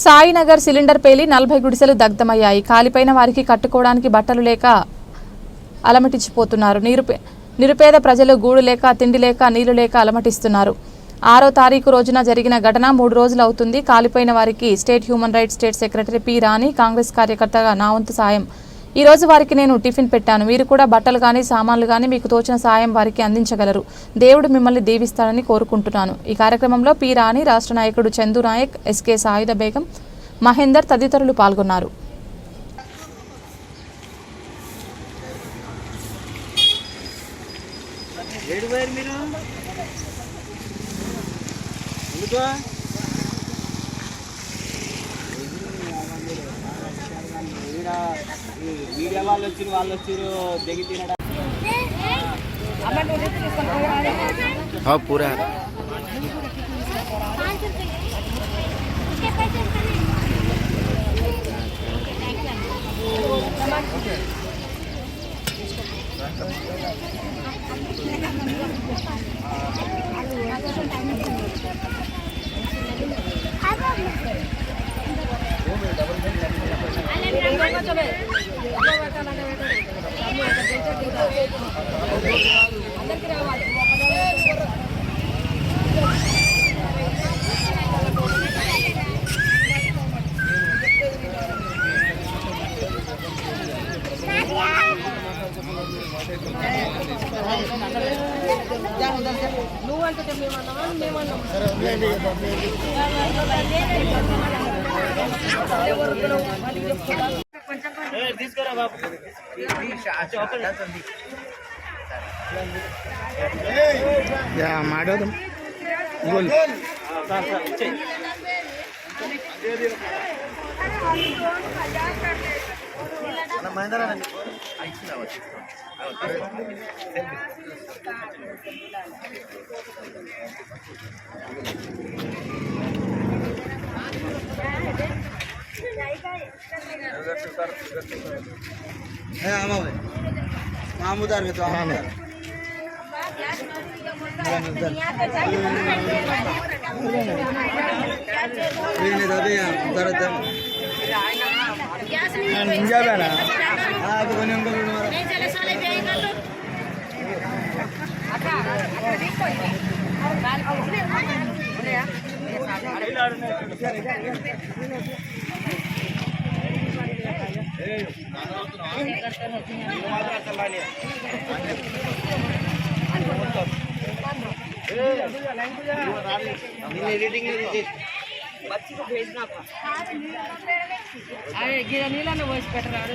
Sainagar cylinder పేలి నలభై గుడిసెలు దగ్ధమయ్యాయి. కాలిపోయిన వారికి కట్టుకోవడానికి బట్టలు లేక అలమటించిపోతున్నారు. నిరుపే నిరుపేద ప్రజలు గూడు లేక తిండి లేక నీళ్ళు లేక అలమటిస్తున్నారు. ఆరో తారీఖు రోజున జరిగిన ఘటన మూడు రోజులు అవుతుంది. కాలిపోయిన వారికి state human rights state secretary P Rani Congress కార్యకర్తగా నా వంతు సాయం ఈ రోజు వారికి నేను టిఫిన్ పెట్టాను మీరు కూడా బట్టలు కానీ సామాన్లు కానీ మీకు తోచిన సాయం వారికి అందించగలరు దేవుడు మిమ్మల్ని దీవిస్తాడని కోరుకుంటున్నాను ఈ కార్యక్రమంలో పి రాణి రాష్ట్ర నాయకుడు చందు నాయక్ ఎస్కే సాయుధ బేగం మహేందర్ తదితరులు పాల్గొన్నారు మీరు మీడియా వాళ్ళు వచ్చారు వాళ్ళు వచ్చారు దిగి తినడం. తీసుకురా బాబు మాడోదాం గోల్. మహేందరా হ্যাঁ আমার মাহমুদ আর তো আমার যাবে না হ্যাঁ কোনো अच्छा एडिटिंग बच्ची को भेजना था अरे गिरा नीला में वॉइस कट रहा है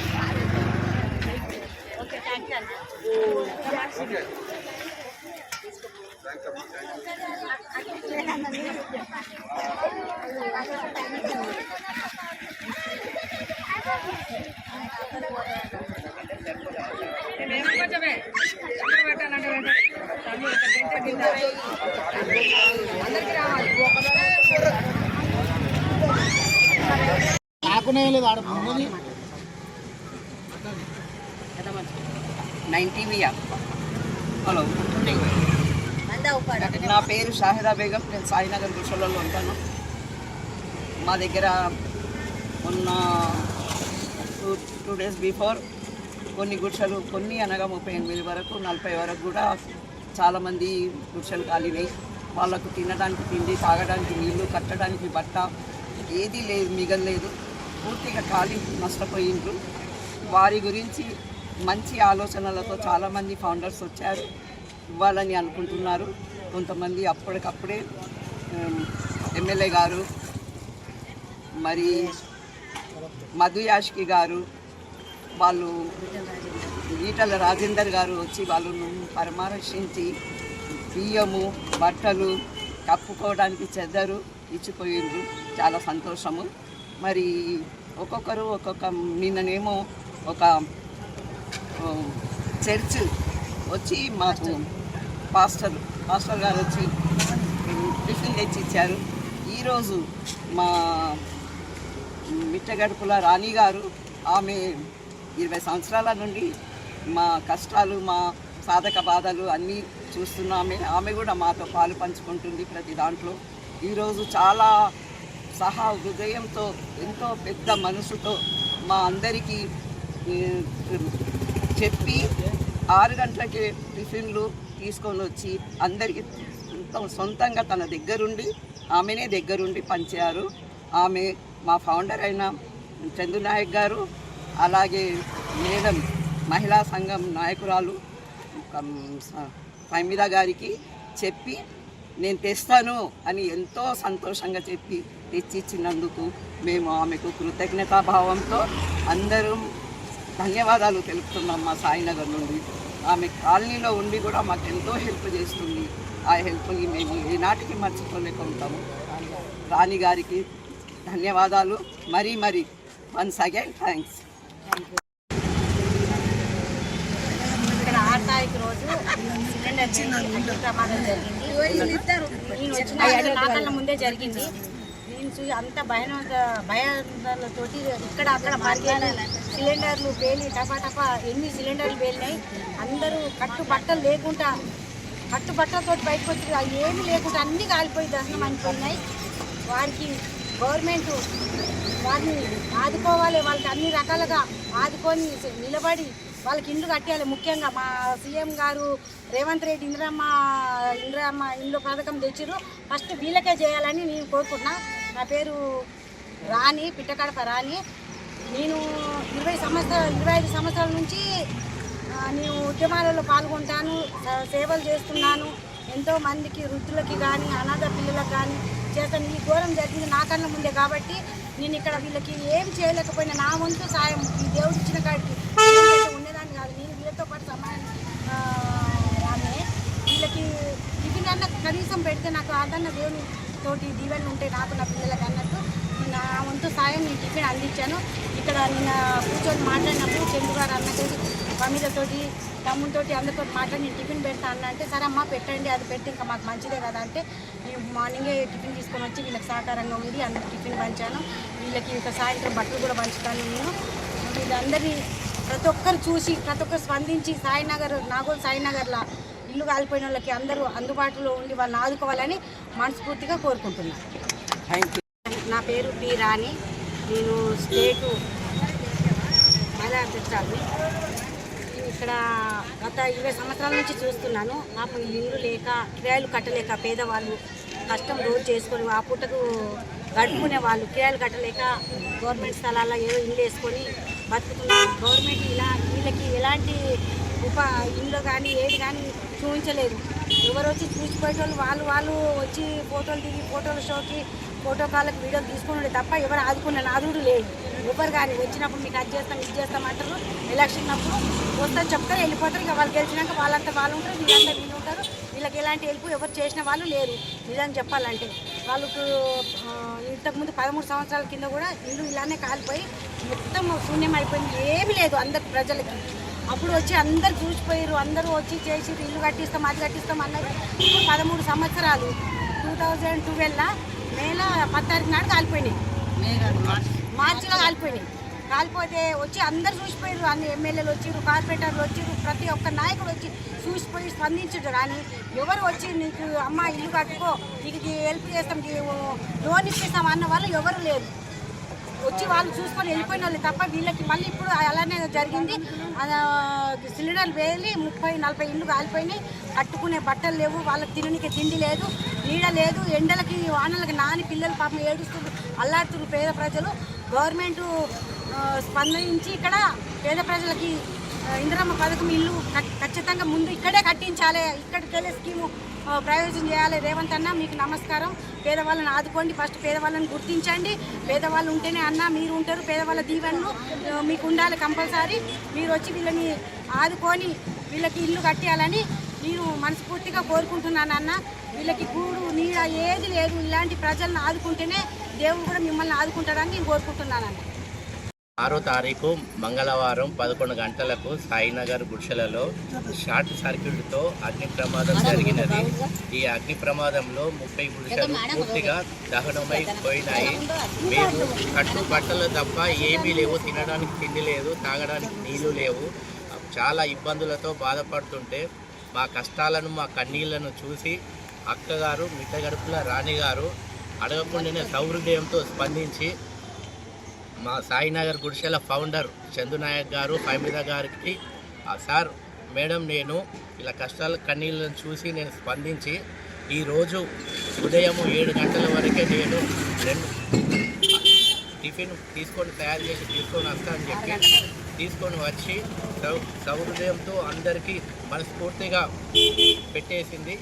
కదా నాకునే లేదు ఆడ నైన్టీ వియా హలో నా పేరు షాహిదా బేగం నేను సాయినగర్ గుషలలో ఉంటాను మా దగ్గర మొన్న టూ టూ డేస్ బిఫోర్ కొన్ని గుడిసెలు కొన్ని అనగా ముప్పై ఎనిమిది వరకు నలభై వరకు కూడా చాలామంది గుడిసెలు కాలినాయి వాళ్ళకు తినడానికి తిండి తాగడానికి నీళ్ళు కట్టడానికి బట్ట ఏది లేదు మిగలలేదు పూర్తిగా ఖాళీ నష్టపోయిండ్రు వారి గురించి మంచి ఆలోచనలతో చాలామంది ఫౌండర్స్ వచ్చారు ఇవ్వాలని అనుకుంటున్నారు. కొంతమంది అప్పటికప్పుడే ఎమ్మెల్యే గారు మరి మధుయాష్కి గారు వాళ్ళు ఈటల రాజేందర్ గారు వచ్చి వాళ్ళను పరామర్శించి బియ్యము బట్టలు కప్పుకోవడానికి చెద్దరు ఇచ్చిపోయిండ్రు. చాలా సంతోషము. మరి ఒక్కొక్కరు ఒక్కొక్క నిన్ననేమో ఒక చర్చ్ వచ్చి మాకు పాస్టర్ పాస్టర్ గారు వచ్చి టిఫిన్ తెచ్చి ఇచ్చారు ఈరోజు మా మిట్టగడుపుల రాణి గారు ఆమె ఇరవై సంవత్సరాల నుండి మా కష్టాలు మా సాధక బాధలు అన్నీ చూస్తున్నామే ఆమె కూడా మాతో పాలు పంచుకుంటుంది ప్రతి దాంట్లో. ఈరోజు చాలా సహా హృదయంతో ఎంతో పెద్ద మనసుతో మా అందరికీ చెప్పి ఆరు గంటలకి టిఫిన్లు తీసుకొని వచ్చి అందరికీ సొంతంగా తన దగ్గరుండి ఆమెనే దగ్గరుండి పంచారు. ఆమె మా ఫౌండర్ అయిన చందునాయక్ గారు అలాగే మేడం మహిళా సంఘం నాయకురాలు కమ్ గారికి చెప్పి నేను తెస్తాను అని ఎంతో సంతోషంగా చెప్పి తెచ్చిచ్చినందుకు మేము ఆమెకు కృతజ్ఞతాభావంతో అందరం ధన్యవాదాలు తెలుపుతున్నాం మా సాయినగర్ నుండి. ఆమె కాలనీలో ఉండి కూడా మాకు ఎంతో హెల్ప్ చేస్తుంది. ఆ హెల్ప్ని మేము ఏనాటికి మర్చిపోలేక ఉంటాము రాణి గారికి ధన్యవాదాలు. మరీ మరీ వన్స్ అగైన్ థ్యాంక్స్. ఇక్కడ ఆరు తారీఖు రోజు సిలిండర్ అగ్ని ప్రమాదం జరిగింది నేను వచ్చిన ముందే జరిగింది. నేను చూసి అంత భయం భయాలతోటి ఇక్కడ అక్కడ మార్గేలు సిలిండర్లు పేలి టపా ఎన్ని సిలిండర్లు పేలినాయి. అందరూ కట్టు బట్టలు లేకుండా కట్టుబట్టలతో బయటకు వచ్చి అవి ఏమీ లేకుండా అన్నీ కాలిపోయి దర్శనం అనిపోయినాయి వారికి గవర్నమెంట్ వారిని ఆదుకోవాలి వాళ్ళకి అన్ని రకాలుగా ఆదుకొని నిలబడి వాళ్ళకి ఇండ్లు కట్టేయాలి ముఖ్యంగా మా సీఎం గారు రేవంత్ రెడ్డి ఇందిరమ్మ ఇందిరమ్మ ఇండ్లు పథకం తెచ్చిర్రు. ఫస్ట్ వీళ్ళకే చేయాలని నేను కోరుకుంటున్నా. నా పేరు రాణి పిట్టకడప రాణి. నేను ఇరవై సంవత్సరాలు ఇరవై ఐదు సంవత్సరాల నుంచి నేను ఉద్యమాలలో పాల్గొంటాను సేవలు చేస్తున్నాను. ఎంతో మందికి వృద్ధులకి కానీ అనాథ పిల్లలకు కానీ చేస్తాను. ఈ ఘోరం జరిగింది నా ముందే కాబట్టి నేను ఇక్కడ వీళ్ళకి ఏం చేయలేకపోయినా నా వంతు సాయం ఈ దేవుడు ఇచ్చిన కాడికి ఉండేదాన్ని కాదు. నేను వీళ్ళతో పాటు సమానం ఆమె వీళ్ళకి టిఫిన్ అన్న కనీసం పెడితే నాకు అదన్న దేవుని తోటి దీవెనలు ఉంటాయి నాకు నా పిల్లలకి అన్నట్టు నా వంతు సాయం నేను టిఫిన్ అందించాను. ఇక్కడ నిన్న కూర్చొని మాట్లాడినప్పుడు చంద్రు గారు అన్నతోటి మమ్మీలతోటి తమ్ముడితోటి అందరితో మాట్లాడి నేను టిఫిన్ పెడతా అన్న అంటే సరే అమ్మ పెట్టండి అది పెడితే ఇంకా మాకు మంచిదే కదా అంటే నేను మార్నింగే టిఫిన్ తీసుకొని వచ్చి వీళ్ళకి సహకారంగా ఉండి అందరికి టిఫిన్ పంచాను. వీళ్ళకి ఇంకా సాయంత్రం బట్టలు కూడా పంచుతాను నేను. వీళ్ళందరినీ ప్రతి ఒక్కరు చూసి ప్రతి ఒక్కరు స్పందించి సాయినగర్ నాగోల్ సాయినగర్లో ఇల్లు కాలిపోయిన వాళ్ళకి అందరూ అందుబాటులో ఉండి వాళ్ళని ఆదుకోవాలని మనస్ఫూర్తిగా కోరుకుంటున్నాను. నా పేరు పి రాణి. నేను స్టేటు మహిళా ఇక్కడ గత ఇరవై సంవత్సరాల నుంచి చూస్తున్నాను. మాకు ఇల్లు లేక కిరాయిలు కట్టలేక పేదవాళ్ళు కష్టం రోజు చేసుకొని ఆ పూటకు గడుపుకునే వాళ్ళు కిరాయిలు కట్టలేక గవర్నమెంట్ స్థలాల్లో ఏదో ఇల్లు వేసుకొని బతుకుతున్నారు. గవర్నమెంట్ ఇలా వీళ్ళకి ఎలాంటి ఉప ఇల్లు కానీ ఏది కానీ చూపించలేదు. ఎవరు వచ్చి చూసిపోయేటోళ్ళు వాళ్ళు వాళ్ళు వచ్చి ఫోటోలు దిగి ఫోటోల షోకి ఫోటో కాళ్ళకి వీడియోలు తీసుకుని తప్ప ఎవరు ఆదుకున్న నాదుడు లేదు. ఎవరు కానీ వచ్చినప్పుడు మీకు అది చేస్తాం ఇది చేస్తాం అంటారు. ఎలక్షన్ అప్పుడు వస్తారు చెప్తారు వెళ్ళిపోతారు. ఇక వాళ్ళు గెలిచినాక వాళ్ళంతా వాళ్ళు ఉంటారు వీళ్ళంతా వీళ్ళు ఉంటారు. వీళ్ళకి ఎలాంటి హెల్ప్ ఎవరు చేసిన వాళ్ళు లేరు. నిజం చెప్పాలంటే వాళ్ళకు ఇంతకుముందు పదమూడు సంవత్సరాల కింద కూడా ఇల్లు ఇలానే కాలిపోయి మొత్తం శూన్యం అయిపోయింది. ఏమీ లేదు అందరి ప్రజలకి. అప్పుడు వచ్చి అందరు చూసిపోయారు అందరూ వచ్చి చేసి ఇల్లు కట్టిస్తాం అది కట్టిస్తాం అన్నారు ఇప్పుడు పదమూడు సంవత్సరాలు. టూ థౌజండ్ ట్వెల్వ్లో మేల పద్నాలుగు నాడు కాలిపోయినాయి. మార్చిలో కాలిపోయినాయి. కాలిపోతే వచ్చి అందరు చూసిపోయారు అన్ని ఎమ్మెల్యేలు వచ్చిర్రు కార్పొరేటర్లు వచ్చిర్రు ప్రతి ఒక్క నాయకుడు వచ్చి చూసిపోయి స్పందించారు కానీ ఎవరు వచ్చి నీకు అమ్మ ఇల్లు కట్టుకో నీకు హెల్ప్ చేస్తాం లోన్ ఇప్పిస్తాం అన్న వాళ్ళు ఎవరు లేరు. వచ్చి వాళ్ళు చూసుకొని వెళ్ళిపోయిన వాళ్ళు తప్ప వీళ్ళకి మళ్ళీ ఇప్పుడు అలానే జరిగింది. సిలిండర్లు వేలి ముప్పై నలభై ఇల్లు కాలిపోయినాయి. కట్టుకునే బట్టలు లేవు వాళ్ళకి తినడానికి తిండి లేదు. నీడ లేదు ఎండలకి వానలకి నాని పిల్లలు పాపం ఏడుస్తూ అల్లాడుతున్న పేద ప్రజలు. గవర్నమెంట్ స్పందించి ఇక్కడ పేద ప్రజలకి ఇందిరమ్మ పథకం ఇల్లు ఖచ్చితంగా ముందు ఇక్కడే కట్టించాలి. ఇక్కడికి వెళ్ళే స్కీము ప్రయోజనం చేయాలి. రేవంత్ అన్న మీకు నమస్కారం. పేదవాళ్ళని ఆదుకోండి. ఫస్ట్ పేదవాళ్ళని గుర్తించండి. పేదవాళ్ళు ఉంటేనే అన్న మీరు ఉంటారు. పేదవాళ్ళ దీవెనలు మీకు ఉండాలి కంపల్సరీ. మీరు వచ్చి వీళ్ళని ఆదుకొని వీళ్ళకి ఇల్లు కట్టేయాలని నేను మనస్ఫూర్తిగా కోరుకుంటున్నాను అన్న. వీళ్ళకి గూడు నీడ ఏది లేదు. ఇలాంటి ప్రజలను ఆదుకుంటేనే దేవుడు కూడా మిమ్మల్ని ఆదుకుంటాడని నేను కోరుకుంటున్నాను అన్న. ఆరో తారీఖు మంగళవారం పదకొండు గంటలకు సాయినగర్ గుడిసెలలో షార్ట్ సర్క్యూట్తో అగ్ని ప్రమాదం జరిగినది. ఈ అగ్ని ప్రమాదంలో ముప్పై గుడిసెలు పూర్తిగా దహనమై పోయినాయి మేము కట్టు బట్టలు తప్ప ఏమీ లేవు. తినడానికి తిండి లేదు తాగడానికి నీళ్ళు లేవు. చాలా ఇబ్బందులతో బాధపడుతుంటే మా కష్టాలను మా కన్నీళ్ళను చూసి అక్కగారు మిట్టగడుపుల రాణి గారు అడగకుండానే సౌహృదయంతో స్పందించి మా సాయినగర్ గుడిసెల ఫౌండర్ చందునాయక్ గారు ఫైమిద గారికి సార్ మేడం నేను ఇలా కష్టాల కన్నీళ్ళను చూసి నేను స్పందించి ఈరోజు ఉదయం ఏడు గంటల వరకే నేను రెండు టిఫిన్ తీసుకొని తయారు చేసి తీసుకొని వస్తా అని చెప్పి తీసుకొని వచ్చి సౌ సౌహృదయంతో అందరికీ మనస్ఫూర్తిగా పెట్టేసింది.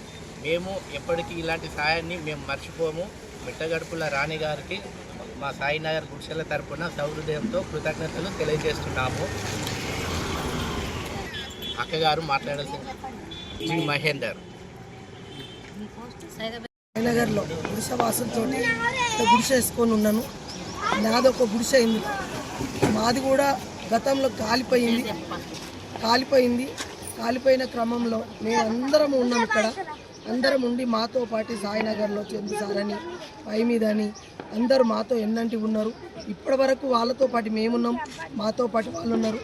మేము ఎప్పటికీ ఇలాంటి సాయాన్ని మేము మర్చిపోము. మిట్టగడుపుల రాణి గారికి మా సాయినగర్ గుడిసెల తరపున సౌహృదయంతో కృతజ్ఞతలు తెలియజేస్తున్నాము. అక్కగారు మాట్లాడాల్సింది జి మహేందర్. నగర్లో గుడిసె వాసులతో గుడిసె వేసుకొని ఉన్నాను. నాది ఒక గుడిసె అయింది మాది కూడా గతంలో కాలిపోయింది. కాలిపోయింది. కాలిపోయిన క్రమంలో మేము అందరం ఉన్నాం ఇక్కడ. అందరం ఉండి మాతో పాటు సాయినగర్లో చందు సార్ అని పై మీద అని అందరూ మాతో ఎన్నంటి ఉన్నారు. ఇప్పటి వరకు వాళ్ళతో పాటు మేమున్నాం. మాతో పాటు వాళ్ళు ఉన్నారు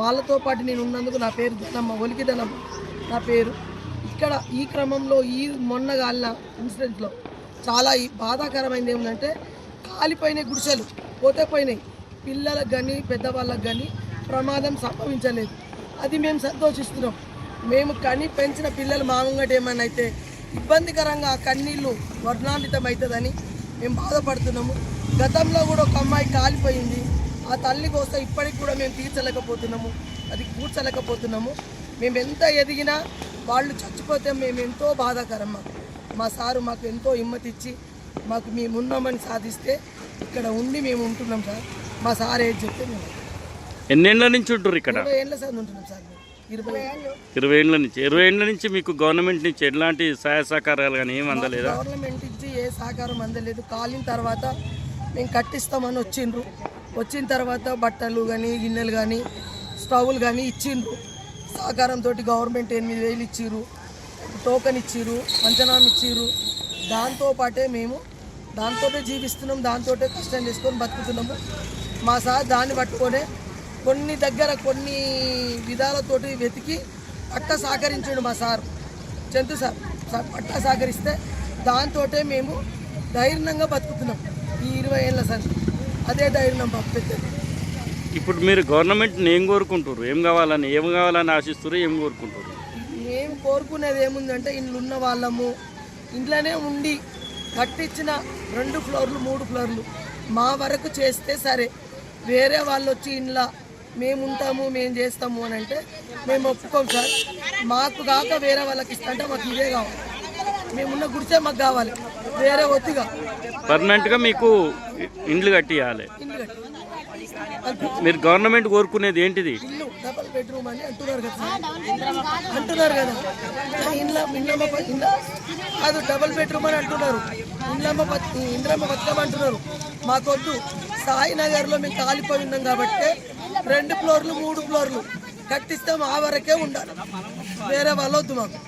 వాళ్ళతో పాటు నేను ఉన్నందుకు నా పేరు ధనమ్మ ఒలికి ధనమ్మ నా పేరు. ఇక్కడ ఈ క్రమంలో ఈ మొన్న కాలిన ఇన్సిడెంట్లో చాలా ఈ బాధాకరమైనది ఏమిటంటే కాలిపోయినాయి గుడిసెలు పోతే పోయినాయి. పిల్లలకు కానీ పెద్దవాళ్ళకి కానీ ప్రమాదం సంభవించలేదు. అది మేము సంతోషిస్తున్నాం. మేము కని పెంచిన పిల్లలు మామూలుగా ఏమైనా అయితే ఇబ్బందికరంగా ఆ కన్నీళ్ళు వర్ణాంతితం అవుతుందని మేము బాధపడుతున్నాము. గతంలో కూడా ఒక అమ్మాయి కాలిపోయింది. ఆ తల్లి కోసం ఇప్పటికి కూడా మేము తీర్చలేకపోతున్నాము. అది కూర్చలేకపోతున్నాము. మేము ఎంత ఎదిగినా వాళ్ళు చచ్చిపోతే మేము ఎంతో బాధాకరం మాకు. మా సారు మాకు ఎంతో హిమ్మతిచ్చి మాకు మేము ఉన్నామని సాధిస్తే ఇక్కడ ఉండి మేము ఉంటున్నాం సార్. మా సార్ ఏది చెప్తే మేము ఎన్నేళ్ళ నుంచి ఉంటుర్రు ఇక్కడ? ఇరవై ఏళ్ళ సార్ ఉంటున్నాం సార్. మేము ఇరవై ఏళ్ళు. ఇరవై ఏళ్ళ నుంచి. ఇరవై ఏళ్ళ నుంచి మీకు గవర్నమెంట్ నుంచి ఎలాంటి సహాయ సహకారాలు కానీ ఏం అందలేదా? గవర్నమెంట్ ఇచ్చి ఏ సహకారం అందలేదు. కాలిన తర్వాత మేము కట్టిస్తామని వచ్చిండ్రు. వచ్చిన తర్వాత బట్టలు కానీ గిన్నెలు కానీ స్టవ్లు కానీ ఇచ్చిండ్రు. సహకారంతో గవర్నమెంట్ ఎనిమిది వేలు ఇచ్చిర్రు. టోకెన్ ఇచ్చిర్రు. పంచనామా ఇచ్చిర్రు. దాంతో పాటే మేము దాంతోటే జీవిస్తున్నాం. దాంతోటే కష్టం చేసుకొని బతుకుతున్నాము. మా సార్ దాన్ని పట్టుకొనే కొన్ని దగ్గర కొన్ని విధాలతోటి వెతికి పట్ట సహకరించాడు మా సార్. చందు సార్ సార్ పట్ట సహకరిస్తే దాంతోటే మేము ధైర్యంగా బతుకుతున్నాం. ఈ ఇరవై ఏళ్ళ సార్ అదే ధైర్యం పెద్దది ఇప్పుడు మీరు గవర్నమెంట్ ఏం కోరుకుంటారు ఏం కావాలని ఏం కావాలని ఆశిస్తారు ఏం కోరుకుంటారు మేము కోరుకునేది ఏముందంటే ఇండ్లు ఉన్న వాళ్ళము ఇంట్లోనే ఉండి కట్టించిన రెండు ఫ్లోర్లు మూడు ఫ్లోర్లు మా వరకు చేస్తే సరే. వేరే వాళ్ళు వచ్చి ఇంట్లో మేము ఉంటాము మేము చేస్తాము అని అంటే మేము ఒప్పుకోం సార్. మాకు కాక వేరే వాళ్ళకి ఇస్తా అంటే మాకు ఇదే కావాలి. మేమున్న గుడిసే మాకు కావాలి. వేరే ఒత్తిగా. పర్మనెంట్గా మీకు ఇండ్లు కట్టియాలి. కట్టి. మీరు గవర్నమెంట్ కోరుకునేది ఏంటిది? ఇల్లు డబల్ బెడ్రూమ్ అని అంటున్నారు కదా సార్. అంటున్నారు కదా. ఇంట్లో ఇండ్లమ్మ ప- ఇండ్ల కాదు డబల్ బెడ్రూమ్ అని అంటున్నారు. ఇండ్లమ్మ ఇంద్రమ్మ బతుకమ్మ అంటున్నారు. మాకొద్దు సాయినగర్లో మేము కాలిపోయి ఉన్నాం కాబట్టి రెండు ఫ్లోర్లు మూడు ఫ్లోర్లు కట్టిస్తే మా వరకే ఉండాలి. వేరే వాళ్ళు వద్దు మాకు.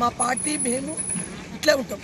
మా పార్టీ మేము ఇట్లే ఉంటాం.